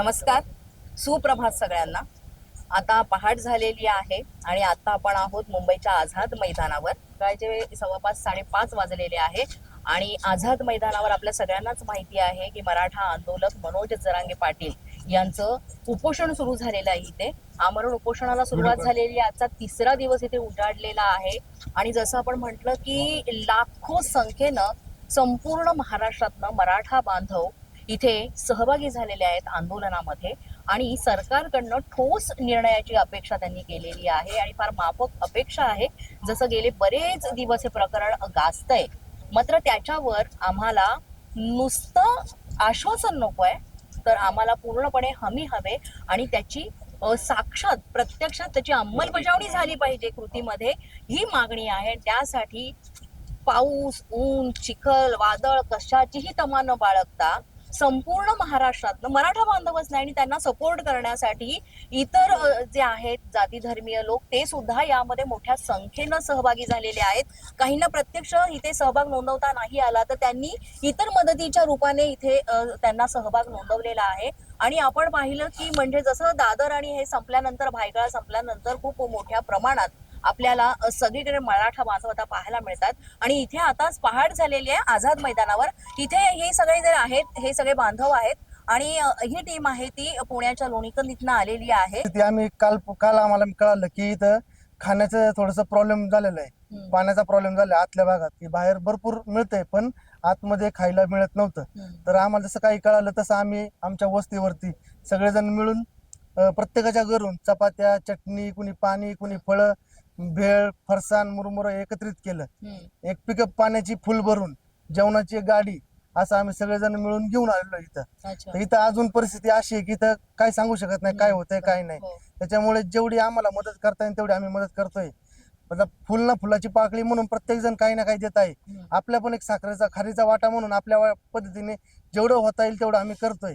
नमस्कार. सुप्रभात सगळ्यांना. आता पहाट झालेली आहे आणि आता आपण आहोत मुंबईच्या आझाद मैदानावर. सकाळचे सव्वापाच साडेपाच वाजलेले आहे आणि आझाद मैदानावर आपल्या सगळ्यांनाच माहिती आहे की मराठा आंदोलक मनोज जरांगे पाटील यांचं उपोषण सुरू झालेलं आहे इथे. आमरण उपोषणाला सुरुवात झालेली. आजचा तिसरा दिवस इथे उजाडलेला आहे. आणि जसं आपण म्हटलं की लाखो संख्येनं संपूर्ण महाराष्ट्रातनं मराठा बांधव इथे सहभागी झालेले आहेत आंदोलनामध्ये आणि सरकारकडनं ठोस निर्णयाची अपेक्षा त्यांनी केलेली आहे आणि फार माफक अपेक्षा आहे. जसं गेले बरेच दिवस हे प्रकरण गाजतंय. मात्र त्याच्यावर आम्हाला नुसतं आश्वासन नको आहे तर आम्हाला पूर्णपणे हमी हवे आणि त्याची साक्षात प्रत्यक्षात त्याची अंमलबजावणी झाली पाहिजे कृतीमध्ये. ही मागणी आहे. त्यासाठी पाऊस ऊन चिखल वादळ कशाचीही तमा न बाळगता संपूर्ण महाराष्ट्रात मराठा बांधवच नाही आणि त्यांना सपोर्ट करण्यासाठी इतर जे आहेत जाती धर्मीय लोक ते सुद्धा यामध्ये मोठ्या संख्येनं सहभागी झालेले आहेत. काहींना प्रत्यक्ष इथे सहभाग नोंदवता नाही आला तर त्यांनी इतर मदतीच्या रूपाने इथे त्यांना सहभाग नोंदवलेला आहे. आणि आपण पाहिलं की म्हणजे जसं दादर आणि हे संपल्यानंतर भायगळा संपल्यानंतर खूप मोठ्या प्रमाणात आपल्याला सगळीकडे मराठा बांधव आता पाहायला मिळतात. आणि इथे आताच पहाट झालेली आहे आझाद मैदानावर. इथे हे सगळे जे आहेत हे सगळे बांधव आहेत. आणि ही टीम आहे ती पुण्याच्या लोणीकंदीतनं आलेली आहे. ते आम्ही काल काल आम्हाला कळालं की इथं खाण्याचं थोडस प्रॉब्लेम झालेलं आहे. पाण्याचा प्रॉब्लेम झाला आतल्या भागात की बाहेर भरपूर मिळतंय पण आतमध्ये खायला मिळत नव्हतं. तर आम्हाला जसं काही कळालं तसं आम्ही आमच्या वस्तीवरती सगळेजण मिळून प्रत्येकाच्या घरून चपात्या चटणी कुणी पाणी कुणी फळं भेळ फरसाण मुरमुरं एकत्रित केलं. एक पिकअप पाण्याची फुल भरून जेवणाची गाडी असं आम्ही सगळेजण मिळून घेऊन आलेलो इथं. तर इथं अजून परिस्थिती अशी आहे की इथं काय सांगू शकत नाही काय होतंय काय नाही. हो. त्याच्यामुळे जेवढी आम्हाला मदत करता येईल तेवढी आम्ही मदत करतोय. आता फुल ना फुलाची पाकळी म्हणून प्रत्येक जण काही ना काही देत आहे. आपल्या पण एक साखरेचा खारीचा वाटा म्हणून आपल्या पद्धतीने जेवढं होता येईल तेवढं आम्ही करतोय.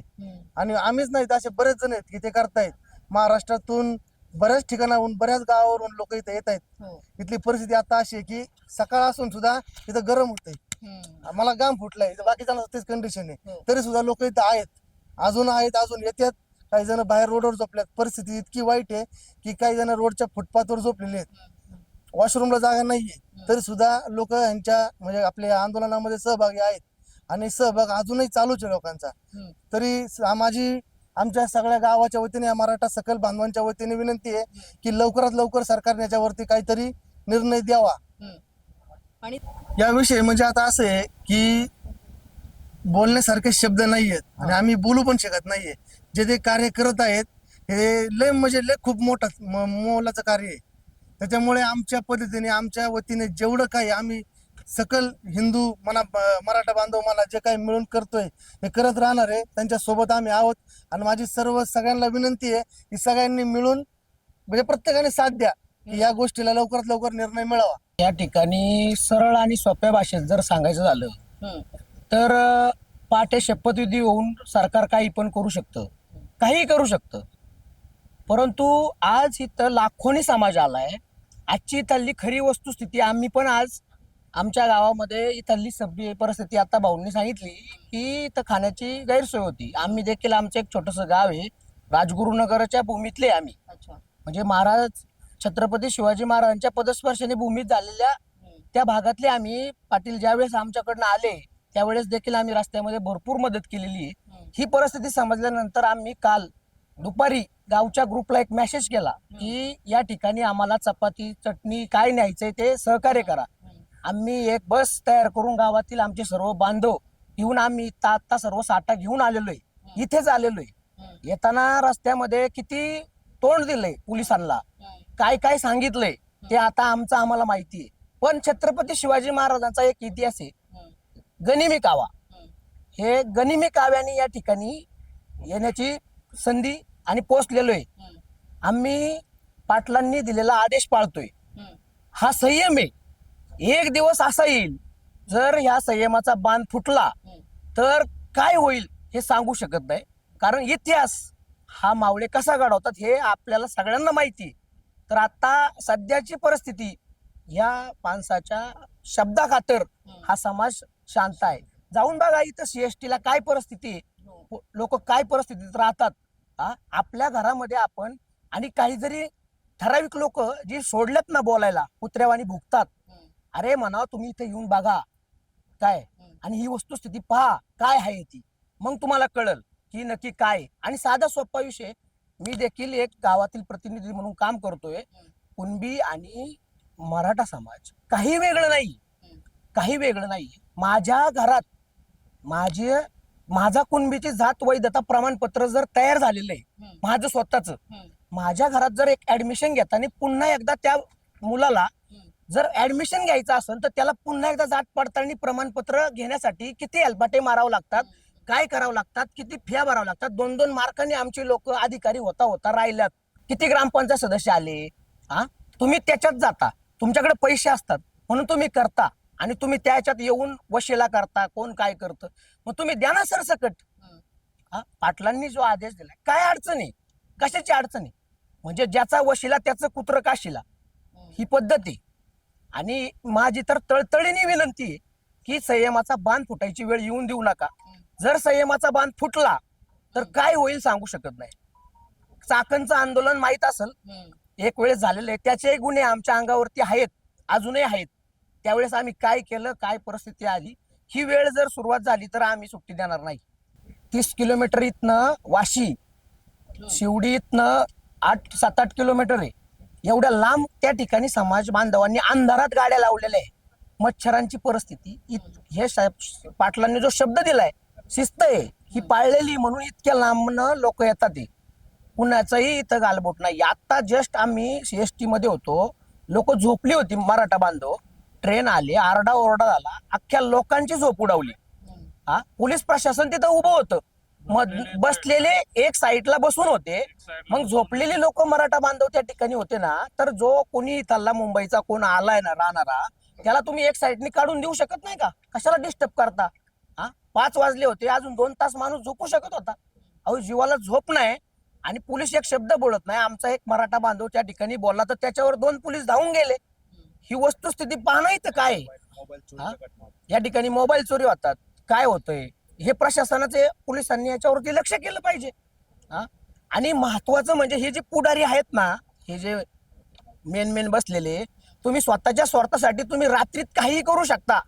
आणि आम्हीच नाहीत असे बरेच जण आहेत की ते करतायत. महाराष्ट्रातून बऱ्याच ठिकाणाहून बऱ्याच गावावरून लोक इथं येत आहेत. हो. इथली परिस्थिती आता अशी आहे की सकाळ असून सुद्धा इथं गरम हम्म. मला गाम फुटलाय. बाकीच्या तेच कंडिशन आहे. हो. तरी सुद्धा लोक इथं आहेत. अजून आहेत अजून येतात. काही जण बाहेर रोडवर झोपल्यात. परिस्थिती इतकी वाईट आहे की काही जण रोडच्या फुटपाथवर झोपलेले आहेत. वॉशरूमला जागा नाहीये. तरी सुद्धा लोक यांच्या म्हणजे आपल्या आंदोलनामध्ये सहभागी आहेत. आणि सहभाग अजूनही चालूच आहे लोकांचा. तरी माझी आमच्या सगळ्या गावाच्या वतीने मराठा सकल बांधवांच्या वतीने विनंती आहे की लवकरात लवकर सरकारने याच्यावरती काहीतरी निर्णय द्यावा. आणि याविषयी म्हणजे आता असं आहे की बोलण्यासारखे शब्द नाही आहेत आणि आम्ही बोलू पण शकत नाहीये. जे ते कार्य करत आहेत हे लय म्हणजे लय खूप मोठं मोलाचं कार्य आहे. त्याच्यामुळे आमच्या पद्धतीने आमच्या वतीने जेवढं काही आम्ही सकल हिंदू मना मराठा बांधव मला जे काही मिळून करतोय हे करत राहणार आहे. त्यांच्यासोबत आम्ही आहोत. आणि माझी सर्व सगळ्यांना विनंती आहे की सगळ्यांनी मिळून म्हणजे प्रत्येकाने साथ द्या की या गोष्टीला लवकरात लवकर निर्णय मिळावा. या ठिकाणी सरळ आणि सोप्या भाषेत जर सांगायचं झालं. तर पाठे शपथविधी होऊन सरकार काही पण करू शकतं. काही करू शकतं. परंतु आज इथं लाखोनी समाज आलाय. आजची इथली खरी वस्तुस्थिती आम्ही पण आज आमच्या गावामध्ये इथली सभ्य परिस्थिती आता भाऊंनी सांगितली की इथं खाण्याची गैरसोय होती आम्ही देखील आमचं एक छोटंसं गाव आहे राजगुरुनगरच्या भूमीतले आम्ही म्हणजे महाराज छत्रपती शिवाजी महाराजांच्या पदस्पर्शाने भूमीत झालेल्या. त्या भागातले आम्ही पाटील ज्यावेळेस आमच्याकडनं आले त्यावेळेस देखील आम्ही रस्त्यामध्ये भरपूर मदत केलेली आहे. ही परिस्थिती समजल्यानंतर आम्ही काल दुपारी गावच्या ग्रुपला एक मेसेज केला की या ठिकाणी आम्हाला चपाती चटणी काय न्यायचंय ते सहकार्य करा. आम्ही एक बस तयार करून गावातील आमचे सर्व बांधव घेऊन आम्ही इथं आता सर्व साठा घेऊन आलेलो आहे इथेच आलेलो आहे. येताना रस्त्यामध्ये किती तोंड दिलंय पोलिसांना. काय काय सांगितलंय ते आता आमचं आम्हाला माहिती आहे पण छत्रपती शिवाजी महाराजांचा एक इतिहास आहे. गनिमी कावा. हे गनिमी काव्याने या ठिकाणी येण्याची संधी आणि पोचलेलो आहे. आम्ही पाटलांनी दिलेला आदेश पाळतोय. हा संयम आहे एक दिवस असा येईल जर ह्या संयमाचा बांध फुटला. तर काय होईल हे सांगू शकत नाही कारण इतिहास हा मावळे कसा घडवतात हे आपल्याला सगळ्यांना माहिती. तर आता सध्याची परिस्थिती या माणसाच्या शब्दाखातर हा समाज शांत आहे जाऊन बघा इथं सीएसटी ला काय परिस्थिती हो. लोक काय परिस्थितीत राहतात आपल्या घरामध्ये आपण आणि काही जरी ठराविक लोक जी सोडलेत ना बोलायला कुत्र्यावानी भुगतात अरे म्हणा तुम्ही इथे येऊन बघा. काय. आणि ही वस्तुस्थिती पहा काय आहे ती? मग तुम्हाला कळल की नक्की काय. आणि साधा सोपा विषय मी देखील एक गावातील प्रतिनिधी म्हणून काम करतोय. कुणबी आणि मराठा समाज. काही वेगळं नाही. काही वेगळं नाही. माझ्या घरात माझे माझा कुणबीची जात वैधता प्रमाणपत्र जर तयार झालेलं आहे माझं स्वतःच. माझ्या घरात जर एक ऍडमिशन घेताना पुन्हा एकदा त्या मुलाला. जर ऍडमिशन घ्यायचं असेल तर त्याला पुन्हा एकदा जात पडताळणी प्रमाणपत्र घेण्यासाठी किती हेलपाटे मारावं लागतात काय करावं लागतात किती फिया भरावं लागतात दोन दोन मार्कांनी आमचे लोक अधिकारी होता होता राहिल्यात. किती ग्रामपंचायत सदस्य आले? हा तुम्ही त्याच्यात जाता. तुमच्याकडे पैसे असतात. म्हणून तुम्ही करता. आणि तुम्ही त्याच्यात येऊन वशिला करता. कोण काय करतं? मग तुम्ही द्या ना सरसकट. सकट हा पाटलांनी जो आदेश दिला काय अडचणी? कशाची अडचणी? म्हणजे ज्याचा वशिला त्याचं कुत्र काशीला. ही पद्धती आणि माझी तर तळतळीने विनंती आहे की संयमाचा बांध फुटायची वेळ येऊन देऊ नका. जर संयमाचा बांध फुटला तर काय होईल सांगू शकत नाही. चाकणचं आंदोलन माहीत असेल. एक वेळेस झालेलं आहे. त्याचे गुन्हे आमच्या अंगावरती आहेत अजूनही आहेत. त्यावेळेस आम्ही काय केलं काय परिस्थिती आली ही वेळ जर सुरुवात झाली तर आम्ही सुट्टी देणार नाही. तीस किलोमीटर इथनं वाशी शिवडी इथनं आठ सात आठ किलोमीटर आहे. एवढ्या लांब त्या ठिकाणी समाज बांधवांनी अंधारात गाड्या लावलेल्या आहे मच्छरांची परिस्थिती हे पाटलांनी जो शब्द दिलाय शिस्त आहे ही पाळलेली म्हणून इतक्या लांबनं लोक येतात ते. कुणाचंही इथं गालबोट नाही. आता जस्ट आम्ही सीएसटी मध्ये होतो लोक झोपली होती मराठा बांधव. ट्रेन आली आरडा ओरडा झाला अख्ख्या लोकांची झोप उडवली. हा? पोलीस प्रशासन तिथं उभं होतं. मग बसलेले एक साईडला बसून होते. मग झोपलेले लोक मराठा बांधव त्या ठिकाणी होते ना तर जो कोणी इथला मुंबईचा कोण आलाय ना राहणारा त्याला तुम्ही एक साईडनी काढून देऊ शकत नाही का? कशाला डिस्टर्ब करता? हा? पाच वाजले होते अजून दोन तास माणूस झोपू शकत होता. अहो जीवाला झोप नाही आणि पोलीस एक शब्द बोलत नाही. आमचा एक मराठा बांधव त्या ठिकाणी बोलला तर त्याच्यावर दोन पोलीस धावून गेले. ही वस्तुस्थिती पाहणं इथं काय या ठिकाणी मोबाईल चोरी होतात. काय होतंय? हे प्रशासनाचे पोलिसांनी याच्यावरती लक्ष केलं पाहिजे. हा? आणि महत्वाचं म्हणजे हे जे पुढारी आहेत ना हे जे मेन मेन बसलेले तुम्ही स्वतःच्या स्वार्थासाठी तुम्ही रात्रीत काहीही करू शकता.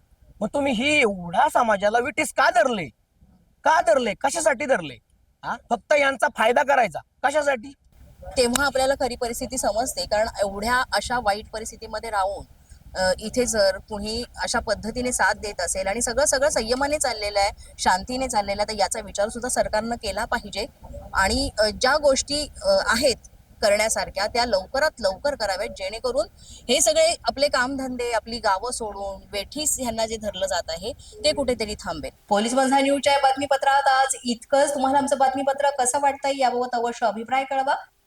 मग तुम्ही ही एवढ्या समाजाला विटीस का धरले? का धरले? कशासाठी धरले? हा? फक्त यांचा फायदा करायचा. कशासाठी? तेव्हा आपल्याला खरी परिस्थिती समजते कारण एवढ्या अशा वाईट परिस्थितीमध्ये राहून इथे जर कुणी अशा पद्धतीने साथ देत असेल आणि सगळं सगळं संयमाने चाललेलं आहे शांतीने चाललेलं आहे तर याचा विचार सुद्धा सरकारनं केला पाहिजे. आणि ज्या गोष्टी आहेत करण्यासारख्या त्या लवकरात लवकर कराव्यात जेणेकरून हे सगळे आपले कामधंदे आपली गावं सोडून वेठीस ह्यांना जे धरलं जात आहे ते कुठेतरी थांबेल. पोलीस बंधा न्यूजच्या बातमीपत्रात आज इतकंच. तुम्हाला आमचं बातमीपत्र कसं वाटतंय याबाबत अवश्य अभिप्राय कळवा.